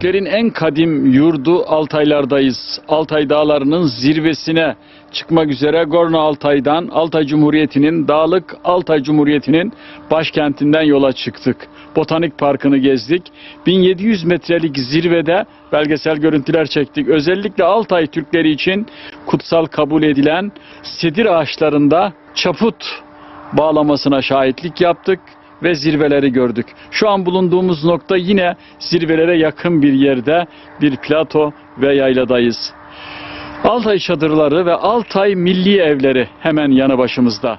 Türklerin en kadim yurdu Altaylardayız. Altay dağlarının zirvesine çıkmak üzere Gorno Altay'dan Altay Cumhuriyeti'nin dağlık Altay Cumhuriyeti'nin başkentinden yola çıktık. Botanik Parkı'nı gezdik. 1700 metrelik zirvede belgesel görüntüler çektik. Özellikle Altay Türkleri için kutsal kabul edilen sedir ağaçlarında çaput bağlamasına şahitlik yaptık ve zirveleri gördük. Şu an bulunduğumuz nokta yine zirvelere yakın bir yerde bir plato ve yayladayız. Altay çadırları ve Altay milli evleri hemen yanı başımızda.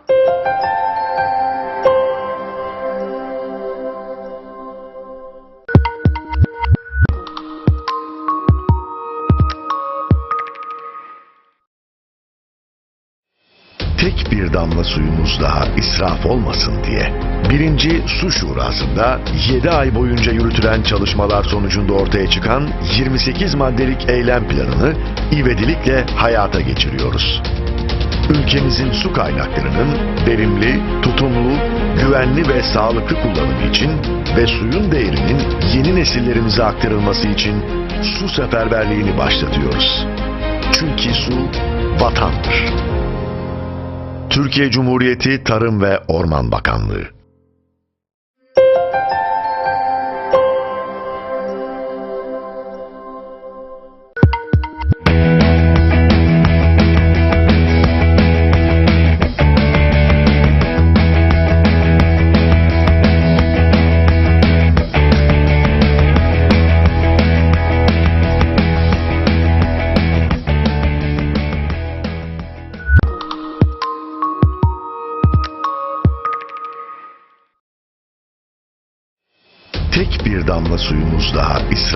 Tek bir damla suyumuz daha israf olmasın diye. Birinci Su Şurası'nda 7 ay boyunca yürütülen çalışmalar sonucunda ortaya çıkan 28 maddelik eylem planını ivedilikle hayata geçiriyoruz. Ülkemizin su kaynaklarının verimli, tutumlu, güvenli ve sağlıklı kullanımı için ve suyun değerinin yeni nesillerimize aktarılması için su seferberliğini başlatıyoruz. Çünkü su vatandır. Türkiye Cumhuriyeti Tarım ve Orman Bakanlığı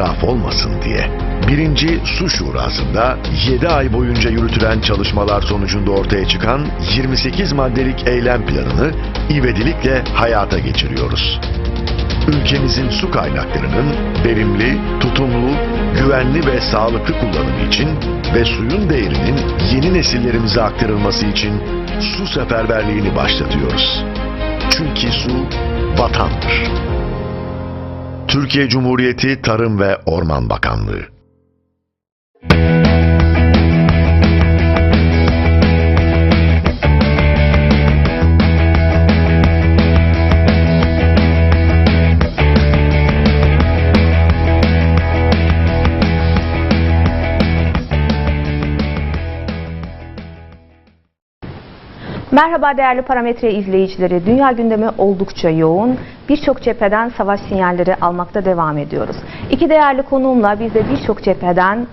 israf olmasın diye. Birinci Su Şurası'nda 7 ay boyunca yürütülen çalışmalar sonucunda ortaya çıkan 28 maddelik eylem planını ivedilikle hayata geçiriyoruz. Ülkemizin su kaynaklarının verimli, tutumlu, güvenli ve sağlıklı kullanımı için ve suyun değerinin yeni nesillerimize aktarılması için su seferberliğini başlatıyoruz. Çünkü su vatandır. Türkiye Cumhuriyeti Tarım ve Orman Bakanlığı Merhaba değerli parametre izleyicileri. Dünya gündemi oldukça yoğun. Birçok cepheden savaş sinyalleri almakta devam ediyoruz. İki değerli konuğumla biz de birçok cepheden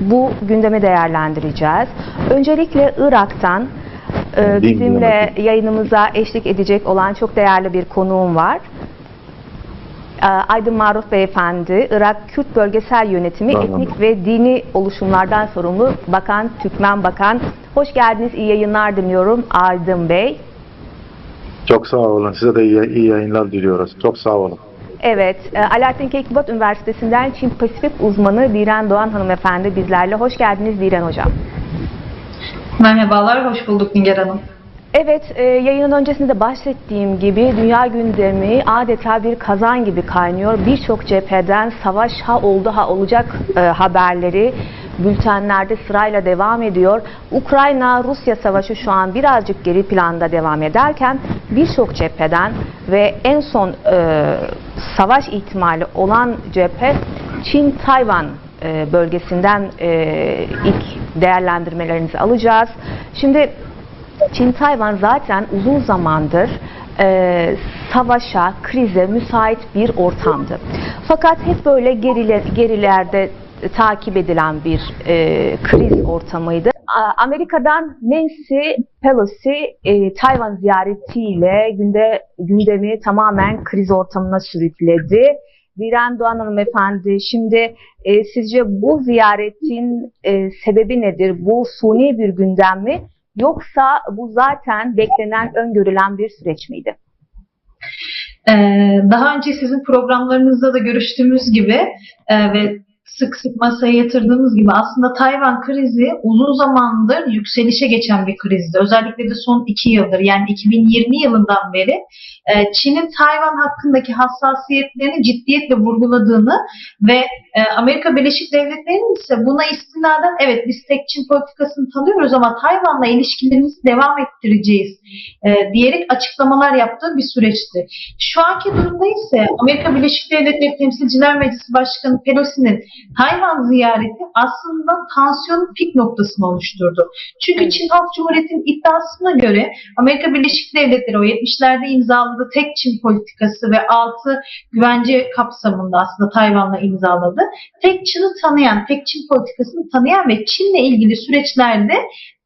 bu gündemi değerlendireceğiz. Öncelikle Irak'tan e, bizimle yayınımıza eşlik edecek olan çok değerli bir konuğum var. E, Aydın Maruf Beyefendi, Irak Kürt Bölgesel Yönetimi Etnik ve Dini Oluşumlardan sorumlu Bakan Türkmen Bakan. Hoş geldiniz, iyi yayınlar diliyorum Aydın Bey. Çok sağ olun. Size de iyi, iyi yayınlar diliyoruz. Çok sağ olun. Evet, e, Alaaddin Keykubat Üniversitesi'nden Çin Pasifik uzmanı Diren Doğan hanımefendi bizlerle. Hoş geldiniz Diren Hocam. Merhabalar, hoş bulduk Nigar Hanım. Evet, e, yayının öncesinde bahsettiğim gibi dünya gündemi adeta bir kazan gibi kaynıyor. Birçok cepheden savaş ha oldu ha olacak e, haberleri bültenlerde sırayla devam ediyor. Ukrayna-Rusya savaşı şu an birazcık geri planda devam ederken birçok cepheden ve en son e, savaş ihtimali olan cephe Çin-Tayvan e, bölgesinden e, ilk değerlendirmelerinizi alacağız. Şimdi Çin-Tayvan zaten uzun zamandır e, savaşa, krize müsait bir ortamdı. Fakat hep böyle geriler, gerilerde takip edilen bir e, kriz ortamıydı. Amerika'dan Nancy Pelosi e, Tayvan ziyaretiyle günde gündemi tamamen kriz ortamına sürükledi. Diren Doğan hanımefendi şimdi e, sizce bu ziyaretin e, sebebi nedir? Bu suni bir gündem mi? Yoksa bu zaten beklenen, öngörülen bir süreç miydi? Ee, daha önce sizin programlarınızda da görüştüğümüz gibi e, ve sık sık masaya yatırdığımız gibi aslında Tayvan krizi uzun zamandır yükselişe geçen bir krizdi. Özellikle de son iki yıldır yani 2020 yılından beri e, Çin'in Tayvan hakkındaki hassasiyetlerini ciddiyetle vurguladığını ve e, Amerika Birleşik Devletleri'nin ise buna istinaden evet biz tek Çin politikasını tanıyoruz ama Tayvan'la ilişkilerimizi devam ettireceğiz e, diyerek açıklamalar yaptığı bir süreçti. Şu anki durumda ise Amerika Birleşik Devletleri Temsilciler Meclisi Başkanı Pelosi'nin Tayvan ziyareti aslında tansiyonun pik noktasını oluşturdu. Çünkü Evet. Çin Halk Cumhuriyeti'nin iddiasına göre Amerika Birleşik Devletleri o 70'lerde imzaladığı tek Çin politikası ve altı güvence kapsamında aslında Tayvan'la imzaladı. Tek Çin'i tanıyan, tek Çin politikasını tanıyan ve Çin'le ilgili süreçlerde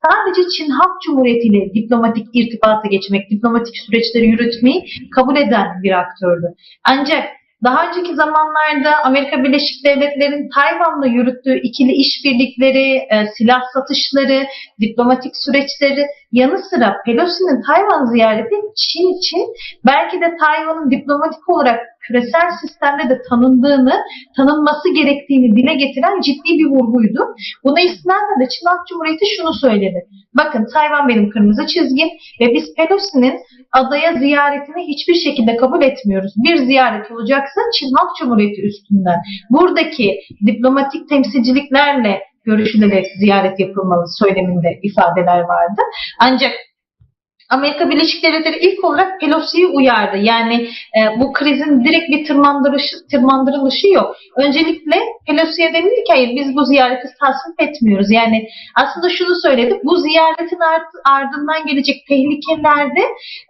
sadece Çin Halk Cumhuriyeti ile diplomatik irtibata geçmek, diplomatik süreçleri yürütmeyi kabul eden bir aktördü. Ancak daha önceki zamanlarda Amerika Birleşik Devletleri'nin Tayvan'la yürüttüğü ikili işbirlikleri, e, silah satışları, diplomatik süreçleri yanı sıra Pelosi'nin Tayvan ziyareti Çin için belki de Tayvan'ın diplomatik olarak küresel sistemde de tanındığını, tanınması gerektiğini dile getiren ciddi bir vurguydu. Buna istinaden de Çin Halk Cumhuriyeti şunu söyledi. Bakın Tayvan benim kırmızı çizgim ve biz Pelosi'nin adaya ziyaretini hiçbir şekilde kabul etmiyoruz. Bir ziyaret olacaksa Çin Halk Cumhuriyeti üstünden. Buradaki diplomatik temsilciliklerle görüşülerek ziyaret yapılmalı söyleminde ifadeler vardı. Ancak Amerika Birleşik Devletleri ilk olarak Pelosi'yi uyardı. Yani e, bu krizin direkt bir tırmandırışı, tırmandırılışı yok. Öncelikle Pelosi'ye denildi ki hayır biz bu ziyareti tasvip etmiyoruz. Yani aslında şunu söyledi. Bu ziyaretin ardından gelecek tehlikelerde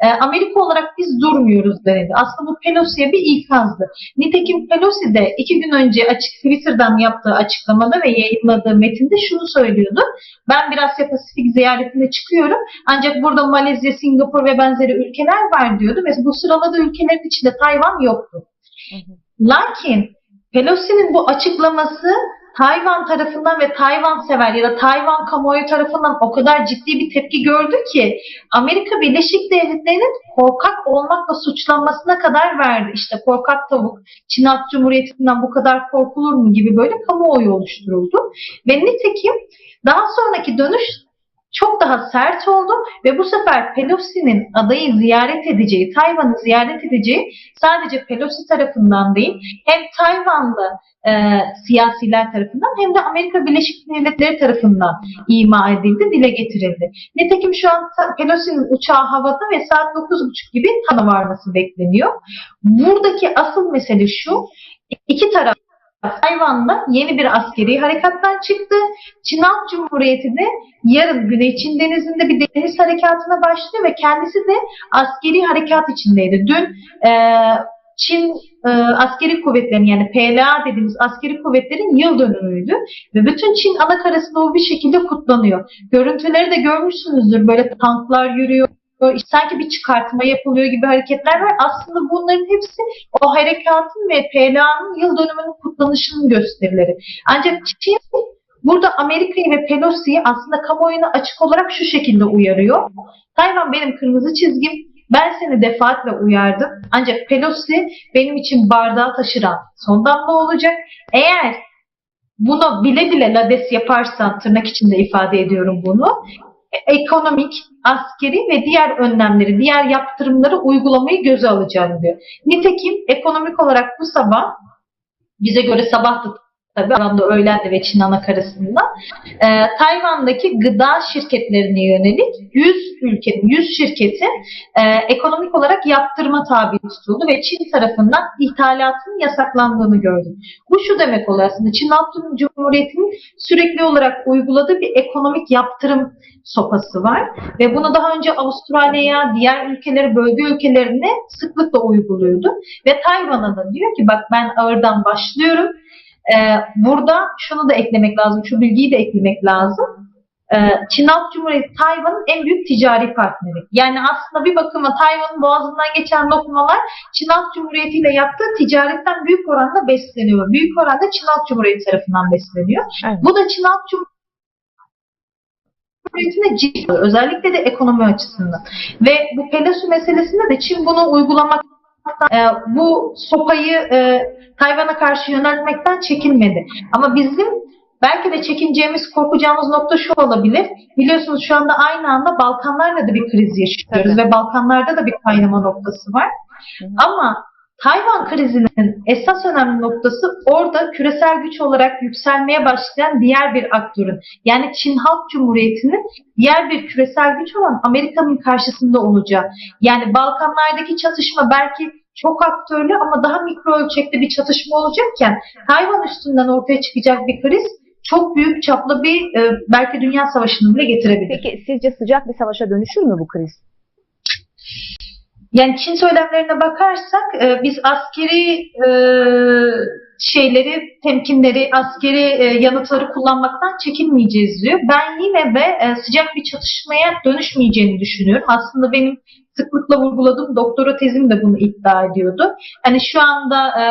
e, Amerika olarak biz durmuyoruz denildi. Aslında bu Pelosi'ye bir ikazdı. Nitekim Pelosi de iki gün önce açık Twitter'dan yaptığı açıklamada ve yayınladığı metinde şunu söylüyordu. Ben bir Asya Pasifik ziyaretine çıkıyorum. Ancak burada Malezya, Singapur ve benzeri ülkeler var diyordu. Ve bu sıraladığı ülkelerin içinde Tayvan yoktu. Lakin Pelosi'nin bu açıklaması Tayvan tarafından ve Tayvan sever ya da Tayvan kamuoyu tarafından o kadar ciddi bir tepki gördü ki Amerika Birleşik Devletleri'nin korkak olmakla suçlanmasına kadar verdi. İşte korkak tavuk Çin Halk Cumhuriyeti'nden bu kadar korkulur mu gibi böyle kamuoyu oluşturuldu. Ve nitekim daha sonraki dönüş çok daha sert oldu ve bu sefer Pelosi'nin adayı ziyaret edeceği, Tayvan'ı ziyaret edeceği sadece Pelosi tarafından değil, hem Tayvanlı e, siyasiler tarafından hem de Amerika Birleşik Devletleri tarafından ima edildi, dile getirildi. Nitekim şu an Pelosi'nin uçağı havada ve saat 9.30 gibi Tayvan'a varması bekleniyor. Buradaki asıl mesele şu, iki taraf Tayvan'da yeni bir askeri harekattan çıktı. Çin Halk Cumhuriyeti de yarın Güney Çin Denizi'nde bir deniz harekatına başlıyor ve kendisi de askeri harekat içindeydi. Dün e, Çin e, askeri kuvvetlerinin yani PLA dediğimiz askeri kuvvetlerin yıl dönümüydü ve bütün Çin ana karasında bu bir şekilde kutlanıyor. Görüntüleri de görmüşsünüzdür böyle tanklar yürüyor. Böyle sanki bir çıkartma yapılıyor gibi hareketler var. Aslında bunların hepsi o harekatın ve PLA'nın yıl dönümünün kutlanışının gösterileri. Ancak Çin burada Amerika'yı ve Pelosi'yi aslında kamuoyuna açık olarak şu şekilde uyarıyor. Tayvan benim kırmızı çizgim. Ben seni defaatle uyardım. Ancak Pelosi benim için bardağı taşıran son damla olacak. Eğer bunu bile bile lades yaparsan tırnak içinde ifade ediyorum bunu. E- Ekonomik, askeri ve diğer önlemleri, diğer yaptırımları uygulamayı göze alacağım diyor. Nitekim ekonomik olarak bu sabah bize göre sabahtı tabii aramda öğlendi ve Çin ana karasında e, Tayvan'daki gıda şirketlerine yönelik 100 ülkenin 100 şirketin e, ekonomik olarak yaptırma tabi tutuldu ve Çin tarafından ithalatın yasaklandığını gördüm. Bu şu demek oluyor aslında Çin Halk Cumhuriyeti'nin sürekli olarak uyguladığı bir ekonomik yaptırım sopası var ve bunu daha önce Avustralya'ya, diğer ülkelere, bölge ülkelerine sıklıkla uyguluyordu ve Tayvan'a da diyor ki bak ben ağırdan başlıyorum. Ee, burada şunu da eklemek lazım, şu bilgiyi de eklemek lazım. Ee, Çin Halk Cumhuriyeti Tayvan'ın en büyük ticari partneri. Yani aslında bir bakıma Tayvan'ın boğazından geçen lokmalar Çin Halk Cumhuriyeti ile yaptığı ticaretten büyük oranda besleniyor. Büyük oranda Çin Halk Cumhuriyeti tarafından besleniyor. Evet. Bu da Çin Halk Cumhuriyeti'ne ciddi, özellikle de ekonomi açısından. Ve bu Pelosi meselesinde de Çin bunu uygulamak e, bu sopayı e, Tayvan'a karşı yöneltmekten çekinmedi. Ama bizim belki de çekineceğimiz, korkacağımız nokta şu olabilir. Biliyorsunuz şu anda aynı anda Balkanlarla da bir kriz yaşıyoruz Tabii. ve Balkanlarda da bir kaynama noktası var. Hı. Ama Tayvan krizinin esas önemli noktası orada küresel güç olarak yükselmeye başlayan diğer bir aktörün yani Çin Halk Cumhuriyeti'nin diğer bir küresel güç olan Amerika'nın karşısında olacağı. Yani Balkanlardaki çatışma belki çok aktörlü ama daha mikro ölçekli bir çatışma olacakken Tayvan üstünden ortaya çıkacak bir kriz çok büyük çaplı bir e, belki dünya savaşını bile getirebilir. Peki sizce sıcak bir savaşa dönüşür mü bu kriz? Yani Çin söylemlerine bakarsak e, biz askeri e, şeyleri, temkinleri, askeri e, yanıtları kullanmaktan çekinmeyeceğiz diyor. Ben yine de e, sıcak bir çatışmaya dönüşmeyeceğini düşünüyorum. Aslında benim sıklıkla vurguladığım doktora tezim de bunu iddia ediyordu. Hani şu anda e,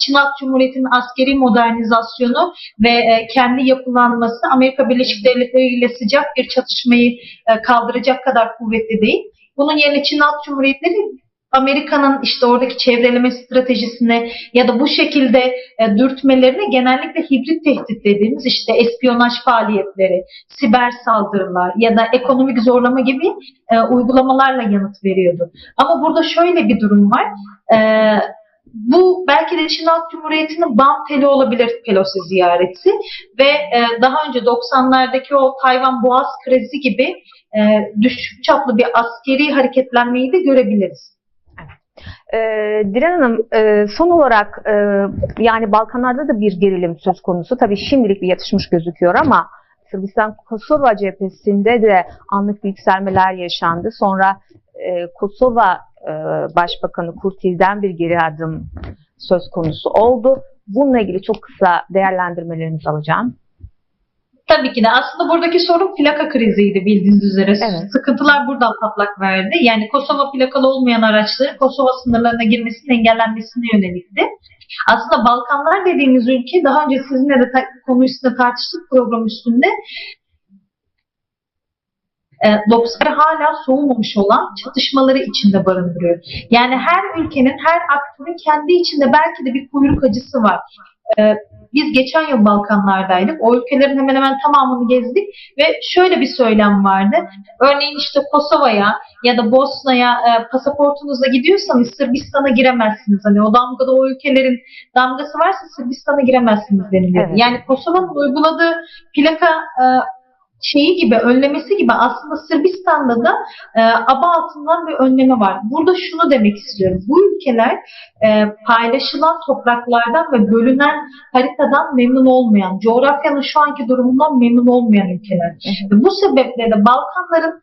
Çin Halk Cumhuriyeti'nin askeri modernizasyonu ve e, kendi yapılanması Amerika Birleşik Devletleri ile sıcak bir çatışmayı e, kaldıracak kadar kuvvetli değil. Bunun yerine Çin Halk Cumhuriyetleri Amerika'nın işte oradaki çevreleme stratejisine ya da bu şekilde e, dürtmelerine genellikle hibrit tehdit dediğimiz işte espiyonaj faaliyetleri, siber saldırılar ya da ekonomik zorlama gibi e, uygulamalarla yanıt veriyordu. Ama burada şöyle bir durum var. E, bu belki de Çin Halk Cumhuriyeti'nin bam teli olabilir Pelosi ziyareti ve e, daha önce 90'lardaki o Tayvan Boğaz krizi gibi e, düşük çaplı bir askeri hareketlenmeyi de görebiliriz. Ee, Dilan Hanım e, son olarak e, yani Balkanlarda da bir gerilim söz konusu. Tabii şimdilik bir yatışmış gözüküyor ama Sırbistan Kosova cephesinde de anlık yükselmeler yaşandı. Sonra e, Kosova e, Başbakanı Kurtil'den bir geri adım söz konusu oldu. Bununla ilgili çok kısa değerlendirmelerinizi alacağım. Tabii ki de aslında buradaki sorun plaka kriziydi bildiğiniz üzere. Evet. Sıkıntılar buradan patlak verdi. Yani Kosova plakalı olmayan araçların Kosova sınırlarına girmesinin engellenmesine yönelikti. Aslında Balkanlar dediğimiz ülke daha önce sizinle de ta- konu üstünde tartıştık program üstünde. E, 90'ları hala soğumamış olan çatışmaları içinde barındırıyor. Yani her ülkenin, her aktörün kendi içinde belki de bir kuyruk acısı var. E, biz geçen yıl Balkanlardaydık. O ülkelerin hemen hemen tamamını gezdik ve şöyle bir söylem vardı. Örneğin işte Kosova'ya ya da Bosna'ya e, pasaportunuzla gidiyorsanız Sırbistan'a giremezsiniz. Hani o damgada o ülkelerin damgası varsa Sırbistan'a giremezsiniz deniliyor. Evet. Yani Kosova'nın uyguladığı plaka e, şeyi gibi, önlemesi gibi aslında Sırbistan'da da e, aba altından bir önleme var. Burada şunu demek istiyorum. Bu ülkeler e, paylaşılan topraklardan ve bölünen haritadan memnun olmayan, coğrafyanın şu anki durumundan memnun olmayan ülkeler. Ve bu sebeple de Balkanların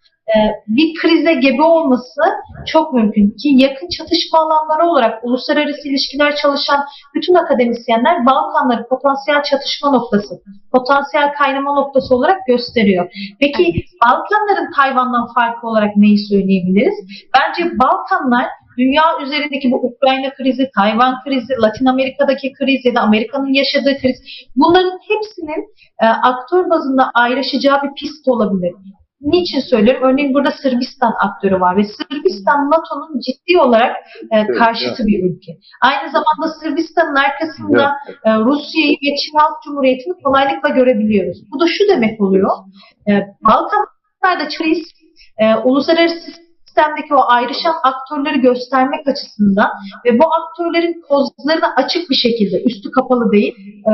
bir krize gebe olması çok mümkün ki yakın çatışma alanları olarak uluslararası ilişkiler çalışan bütün akademisyenler Balkanları potansiyel çatışma noktası, potansiyel kaynama noktası olarak gösteriyor. Peki Balkanların Tayvan'dan farkı olarak neyi söyleyebiliriz? Bence Balkanlar dünya üzerindeki bu Ukrayna krizi, Tayvan krizi, Latin Amerika'daki kriz ya da Amerika'nın yaşadığı kriz bunların hepsinin e, aktör bazında ayrışacağı bir pist olabilir. Niçin söylüyorum? Örneğin burada Sırbistan aktörü var ve Sırbistan NATO'nun ciddi olarak e, Evet, karşıtı bir ülke. Aynı zamanda Sırbistan'ın arkasında e, Rusya'yı ve Çin Halk Cumhuriyeti'ni kolaylıkla görebiliyoruz. Bu da şu demek oluyor. E, Balkanlarda kriz e, uluslararası sistemdeki o ayrışan aktörleri göstermek açısından ve bu aktörlerin kozlarını açık bir şekilde üstü kapalı değil e,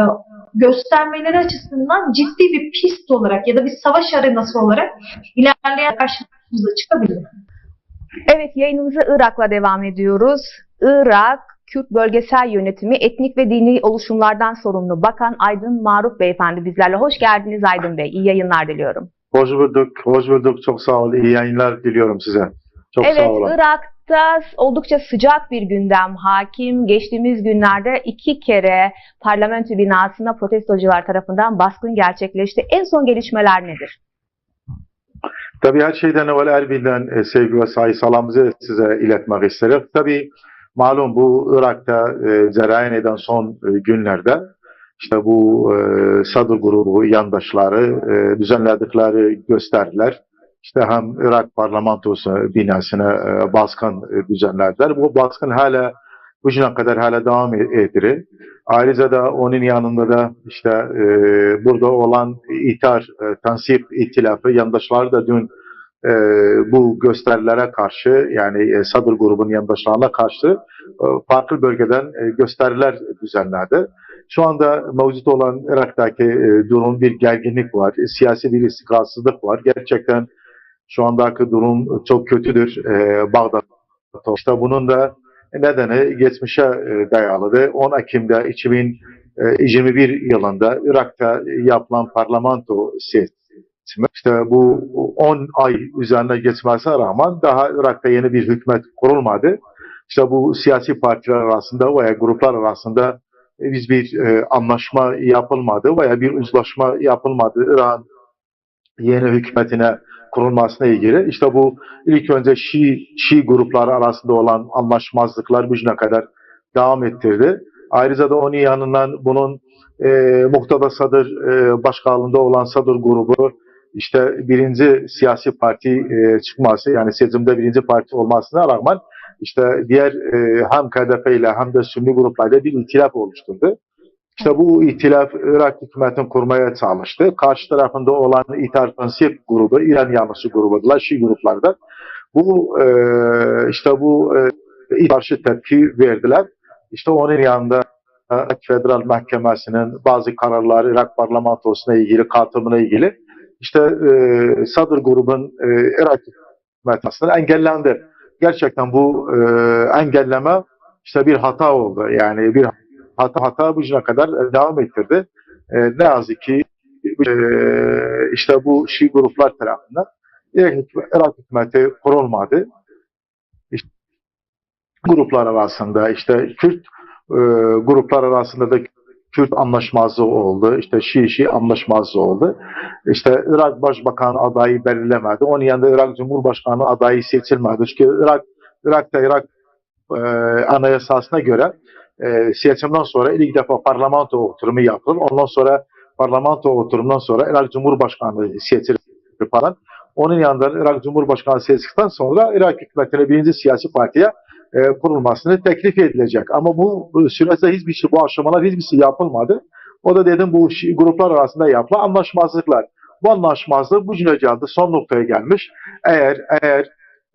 göstermeleri açısından ciddi bir pist olarak ya da bir savaş arenası olarak ilerleyen karşımıza çıkabilir. Evet yayınımıza Irak'la devam ediyoruz. Irak, Kürt Bölgesel Yönetimi Etnik ve Dini Oluşumlardan sorumlu Bakan Aydın Maruf Beyefendi bizlerle. Hoş geldiniz Aydın Bey. İyi yayınlar diliyorum. Hoş bulduk, hoş bulduk. Çok sağ ol. İyi yayınlar diliyorum size. Çok evet, sağ olun. Irak'ta oldukça sıcak bir gündem hakim. Geçtiğimiz günlerde iki kere parlamento binasına protestocular tarafından baskın gerçekleşti. En son gelişmeler nedir? Tabii her şeyden evvel Erbil'den e, sevgi ve saygı salamımızı size iletmek isterim. Tabii malum bu Irak'ta e, cereyan eden son e, günlerde işte bu e, Sadır grubu yandaşları e, düzenledikleri gösteriler işte hem Irak parlamentosu binasına e, baskın e, düzenlediler. Bu baskın hala bugüne kadar hala devam edilir. Ayrıca da onun yanında da işte e, burada olan İtar e, Tansip İtilafı yandaşları da dün e, bu gösterilere karşı yani e, Sadır grubun yandaşlarına karşı e, farklı bölgeden e, gösteriler düzenledi. Şu anda mevcut olan Irak'taki e, durum bir gerginlik var, e, siyasi bir istikrarsızlık var. Gerçekten şu andaki durum çok kötüdür e, Bağdat. İşte bunun da nedeni geçmişe e, dayalıdır. 10 Ekim'de 2021 yılında Irak'ta yapılan parlamento seçimi işte bu 10 ay üzerine geçmesine rağmen daha Irak'ta yeni bir hükümet kurulmadı. İşte bu siyasi partiler arasında veya gruplar arasında biz bir e, anlaşma yapılmadı veya bir uzlaşma yapılmadı. İran yeni hükümetine kurulmasına ilgili. İşte bu ilk önce Şii, Şii grupları arasında olan anlaşmazlıklar bugüne kadar devam ettirdi. Ayrıca da onun yanından bunun e, Muhtada Sadır e, başkanlığında olan Sadır grubu işte birinci siyasi parti e, çıkması yani seçimde birinci parti olmasına rağmen işte diğer e, hem KDP ile hem de Sünni gruplarla bir itilaf oluşturdu. İşte bu itilaf Irak hükümetini kurmaya çalıştı. Karşı tarafında olan İtar Tansip grubu, İran yanlısı grubudular, Şii gruplarda. Bu e, işte bu e, karşı tepki verdiler. İşte onun yanında Irak Federal Mahkemesi'nin bazı kararları Irak parlamentosuna ilgili, katılımına ilgili işte e, Sadır grubun e, Irak hükümetine engellendi. Gerçekten bu e, engelleme işte bir hata oldu. Yani bir hata hata bugüne kadar devam ettirdi. E, ne yazık ki e, işte bu Şii gruplar tarafından Irak hükümeti kurulmadı. İşte, gruplar arasında işte Kürt e, gruplar arasında da Kürt anlaşmazlığı oldu. İşte Şii Şii anlaşmazlığı oldu. İşte Irak Başbakanı adayı belirlemedi. Onun yanında Irak Cumhurbaşkanı adayı seçilmedi. Çünkü Irak Irak'ta Irak e, anayasasına göre e, seçimden sonra ilk defa parlamento oturumu yapılır. Ondan sonra parlamento oturumundan sonra Irak Cumhurbaşkanı seçilir falan. Onun yanında Irak Cumhurbaşkanı seçildikten sonra Irak hükümetine birinci siyasi partiye e, kurulmasını teklif edilecek. Ama bu, süreçte hiçbir şey, bu aşamalar hiçbir şey yapılmadı. O da dedim bu gruplar arasında yapılan anlaşmazlıklar. Bu anlaşmazlık bu geldi, son noktaya gelmiş. Eğer eğer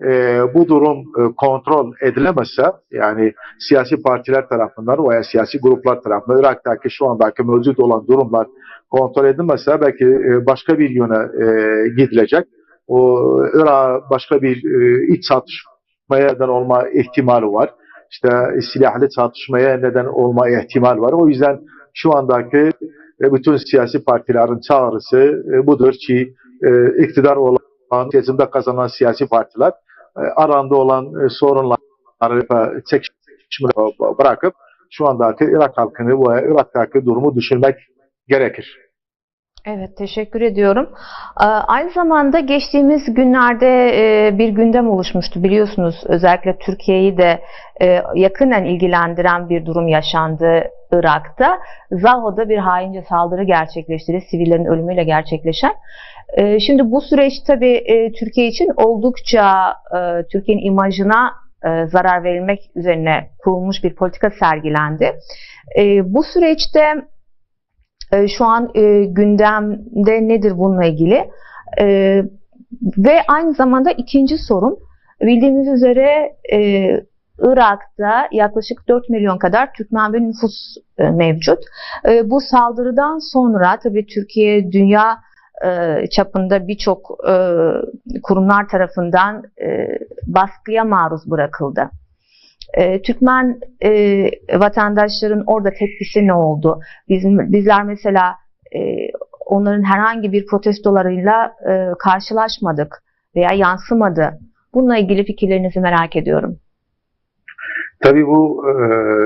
e, bu durum e, kontrol edilemezse yani siyasi partiler tarafından veya siyasi gruplar tarafından Irak'taki şu andaki mevcut olan durumlar kontrol edilmezse belki e, başka bir yöne e, gidilecek. O Irak başka bir e, iç çatışmaya neden olma ihtimali var. İşte silahlı çatışmaya neden olma ihtimal var. O yüzden şu andaki e, bütün siyasi partilerin çağrısı e, budur ki e, iktidar olan seçimde kazanan siyasi partiler aranda olan e, sorunları çekişmeleri bırakıp şu andaki Irak halkını ve Irak'taki durumu düşünmek gerekir. Evet, teşekkür ediyorum. Aynı zamanda geçtiğimiz günlerde e, bir gündem oluşmuştu biliyorsunuz. Özellikle Türkiye'yi de e, yakından ilgilendiren bir durum yaşandı Irak'ta. Zaho'da bir haince saldırı gerçekleştirildi, sivillerin ölümüyle gerçekleşen. E, Şimdi bu süreç tabii e, Türkiye için oldukça e, Türkiye'nin imajına e, zarar verilmek üzerine kurulmuş bir politika sergilendi. Bu süreçte şu an gündemde nedir bununla ilgili? Ve aynı zamanda ikinci sorum, bildiğiniz üzere Irak'ta yaklaşık 4 milyon kadar Türkmen bir nüfus mevcut. Bu saldırıdan sonra tabii Türkiye dünya çapında birçok e, kurumlar tarafından e, baskıya maruz bırakıldı. E, Türkmen e, vatandaşların orada tepkisi ne oldu? Bizim, bizler mesela e, onların herhangi bir protestolarıyla e, karşılaşmadık veya yansımadı. Bununla ilgili fikirlerinizi merak ediyorum. Tabii bu e,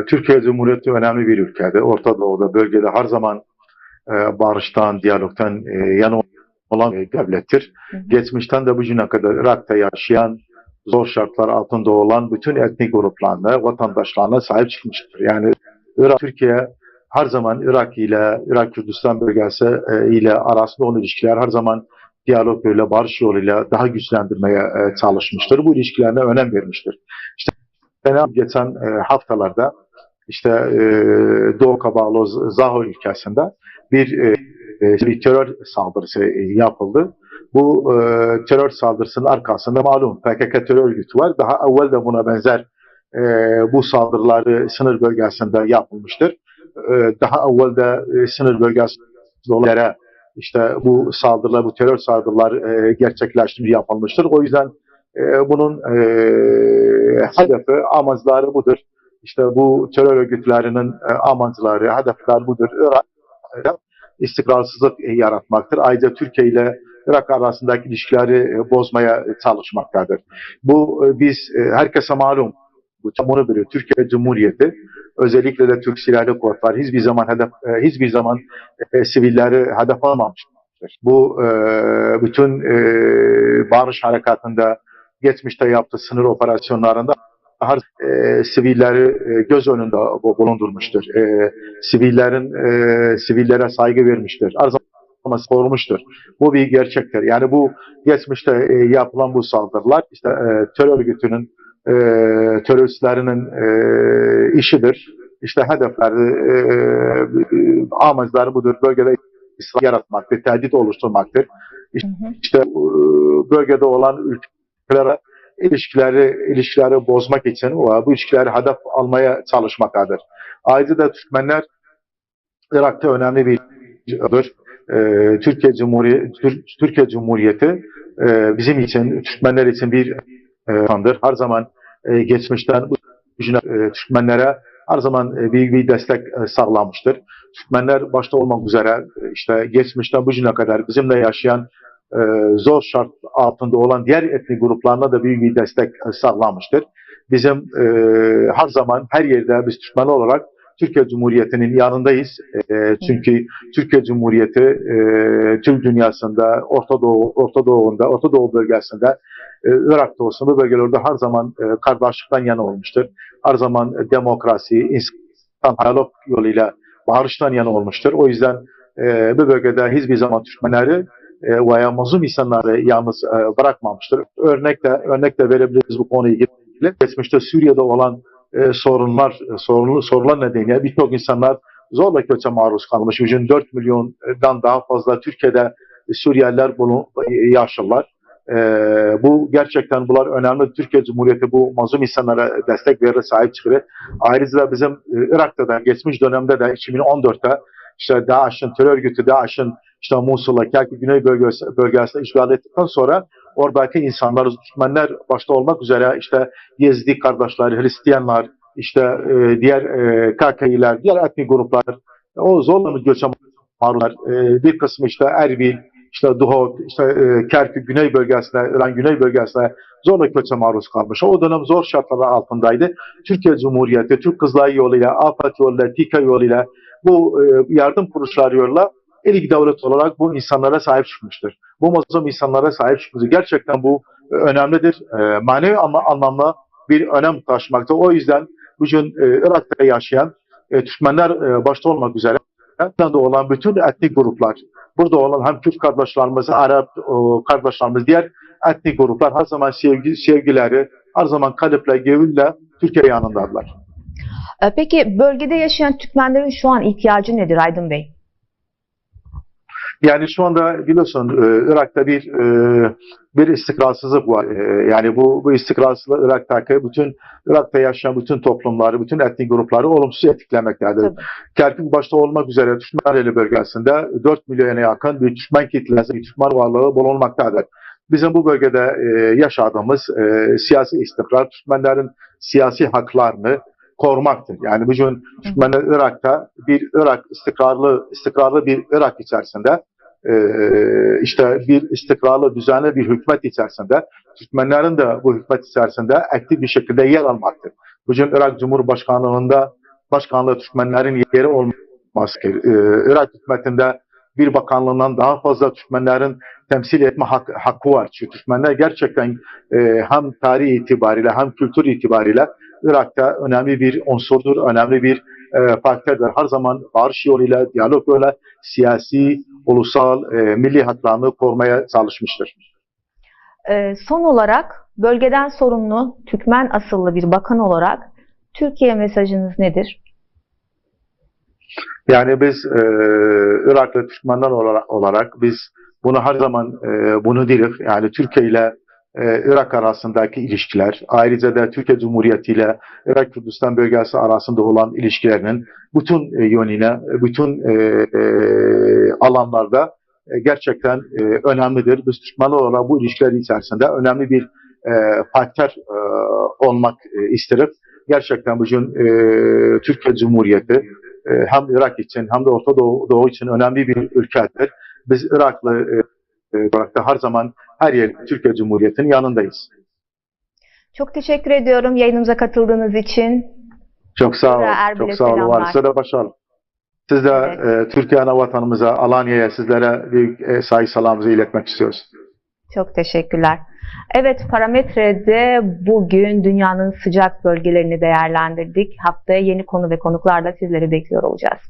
Türkiye Cumhuriyeti önemli bir ülkede. Orta Doğu'da, bölgede her zaman e, barıştan, diyalogtan e, yana olan bir devlettir. Hı hı. Geçmişten de bugüne kadar Irak'ta yaşayan, zor şartlar altında olan bütün etnik gruplarına, vatandaşlarına sahip çıkmıştır. Yani Irak, Türkiye her zaman Irak ile, Irak Kürdistan bölgesi e, ile arasında olan ilişkiler her zaman diyalog yoluyla, barış yoluyla daha güçlendirmeye e, çalışmıştır. Bu ilişkilerine önem vermiştir. İşte Fena geçen e, haftalarda işte e, Doğu Kabalo Zaho ülkesinde bir, e, e, bir terör saldırısı e, yapıldı. Bu e, terör saldırısının arkasında malum PKK terör örgütü var. Daha evvel de buna benzer e, bu saldırıları sınır bölgesinde yapılmıştır. E, daha evvel de e, sınır bölgesinde olanlara işte bu saldırılar, bu terör saldırılar e, gerçekleştirilmiş yapılmıştır. O yüzden e, bunun e, hedefi, amacları budur. İşte bu terör örgütlerinin e, amacları, hedefler budur. Irak'ta istikrarsızlık e, yaratmaktır. Ayrıca Türkiye ile Irak arasındaki ilişkileri e, bozmaya çalışmaktadır. Bu e, biz e, herkese malum. Bu tam onu biliyor. Türkiye Cumhuriyeti özellikle de Türk Silahlı Kuvvetleri hiçbir zaman hedef e, hiçbir zaman e, sivilleri hedef almamıştır. Bu e, bütün e, barış harekatında geçmişte yaptığı sınır operasyonlarında her e, sivilleri e, göz önünde bu- bulundurmuştur. E, sivillerin e, sivillere saygı vermiştir. Her zaman korumuştur. Bu bir gerçektir. Yani bu geçmişte e, yapılan bu saldırılar işte e, terör örgütünün e, teröristlerinin e, işidir. İşte hedefleri, e, amacları budur. Bölgede İslam yaratmaktır, tehdit oluşturmaktır. Hı hı. İşte e, bölgede olan ülkelere ilişkileri ilişkileri bozmak için o- bu ilişkileri hedef almaya çalışmaktadır. Ayrıca da Türkmenler Irak'ta önemli bir ödür. Ee, Türkiye Cumhuriyeti Türkiye Cumhuriyeti e, bizim için Türkmenler için bir e, vatandır. Her zaman e, geçmişten gücüne, e, Türkmenlere her zaman e, büyük bir destek e, sağlamıştır. Türkmenler başta olmak üzere e, işte geçmişten bugüne kadar bizimle yaşayan e, zor şart altında olan diğer etnik gruplarına da büyük bir destek e, sağlamıştır. Bizim e, her zaman her yerde biz Türkmen olarak Türkiye Cumhuriyeti'nin yanındayız. E, çünkü Türkiye Cumhuriyeti e, Türk dünyasında, Orta Doğu, Orta Doğu'nda, Orta Doğu bölgesinde, e, Irak'ta olsun bu bölgelerde her zaman e, kardeşlikten yana olmuştur. Her zaman e, demokrasi, insan diyalog yoluyla barıştan yana olmuştur. O yüzden e, bu bölgede hiçbir zaman Türkmenleri e, veya mazlum insanları yalnız e, bırakmamıştır. Örnek de, örnek verebiliriz bu konuyla ilgili. Geçmişte Suriye'de olan e, sorunlar, e, sorunlu sorular nedeniyle birçok insanlar zorla göçe maruz kalmış. Bugün 4 milyondan daha fazla Türkiye'de Suriyeliler bunu yaşarlar. E, bu gerçekten bunlar önemli. Türkiye Cumhuriyeti bu mazlum insanlara destek verir, sahip çıkıyor. Ayrıca bizim e, Irak'ta da geçmiş dönemde de 2014'te işte DAEŞ'in terör örgütü DAEŞ'in işte Musul'a, Kerkük Güney bölgesi, bölgesine işgal ettikten sonra oradaki insanlar, Türkmenler başta olmak üzere işte Yezdi kardeşler, Hristiyanlar, işte e, diğer e, KKİ'ler, diğer etnik gruplar, o zorla göçe maruzlar. E, bir kısmı işte Erbil, işte Duhok, işte e, Kerkük Güney bölgesine, İran Güney bölgesine zorla göçe maruz kalmış. O dönem zor şartlar altındaydı. Türkiye Cumhuriyeti, Türk Kızılayı yoluyla, AFAD yoluyla, TİKA yoluyla, bu e, yardım kuruluşları yoluyla ilk devlet olarak bu insanlara sahip çıkmıştır. Bu mazlum insanlara sahip çıkmıştır. Gerçekten bu e, önemlidir. E, manevi anlamda bir önem taşımakta. O yüzden bugün e, Irak'ta yaşayan e, Türkmenler e, başta olmak üzere Irak'ta olan bütün etnik gruplar, burada olan hem Türk kardeşlerimiz, Arap o, kardeşlerimiz, diğer etnik gruplar her zaman sevgi, sevgileri, her zaman kalıpla, gevülle Türkiye yanındadılar. E, Peki bölgede yaşayan Türkmenlerin şu an ihtiyacı nedir Aydın Bey? Yani şu anda biliyorsun e, Irak'ta bir e, bir istikrarsızlık var. E, yani bu bu istikrarsızlık Irak'taki bütün Irak'ta yaşayan bütün toplumları, bütün etnik grupları olumsuz etkilemektedir. Kerkük başta olmak üzere Türkmeneli bölgesinde 4 milyona yakın bir Türkmen kitlesi, bir Türkmen varlığı bulunmaktadır. Bizim bu bölgede e, yaşadığımız e, siyasi istikrar, Türkmenlerin siyasi haklarını korumaktır. Yani bugün Türkmenler Irak'ta bir Irak istikrarlı istikrarlı bir Irak içerisinde e, işte bir istikrarlı düzenli bir hükümet içerisinde Türkmenlerin de bu hükümet içerisinde aktif bir şekilde yer almaktır. Bugün Irak Cumhurbaşkanlığında başkanlığı Türkmenlerin yeri olması. E, Irak hükümetinde bir bakanlığından daha fazla Türkmenlerin temsil etme hak, hakkı var. Çünkü Türkmenler gerçekten e, hem tarih itibariyle hem kültür itibariyle Irak'ta önemli bir unsurdur, önemli bir e, faktördir. Her zaman barış yoluyla, diyalog yoluyla, siyasi ulusal e, milli haklarını korumaya çalışmıştır. Ee, son olarak bölgeden sorumlu Türkmen asıllı bir bakan olarak Türkiye mesajınız nedir? Yani biz e, Iraklı Türkmenler olarak, olarak biz bunu her zaman e, bunu dedik. Yani Türkiye ile e, Irak arasındaki ilişkiler, ayrıca da Türkiye Cumhuriyeti ile Irak Kürdistan bölgesi arasında olan ilişkilerinin bütün e, yönüne, bütün e, e, alanlarda e, gerçekten e, önemlidir. Biz Türkmenler olarak bu ilişkiler içerisinde önemli bir e, faktör e, olmak e, isteriz. Gerçekten bugün e, Türkiye Cumhuriyeti e, hem Irak için hem de Orta Doğu, Doğu için önemli bir ülkedir. Biz Iraklı e, e, olarak da her zaman her yer Türkiye Cumhuriyeti'nin yanındayız. Çok teşekkür ediyorum yayınımıza katıldığınız için. Çok sağ olun. Çok sağ olun. Var. Size de başarılı. Siz de Evet. e, Türkiye ana vatanımıza, Alanya'ya sizlere büyük e, saygı salamımızı iletmek istiyoruz. Çok teşekkürler. Evet parametrede bugün dünyanın sıcak bölgelerini değerlendirdik. Haftaya yeni konu ve konuklarla sizleri bekliyor olacağız.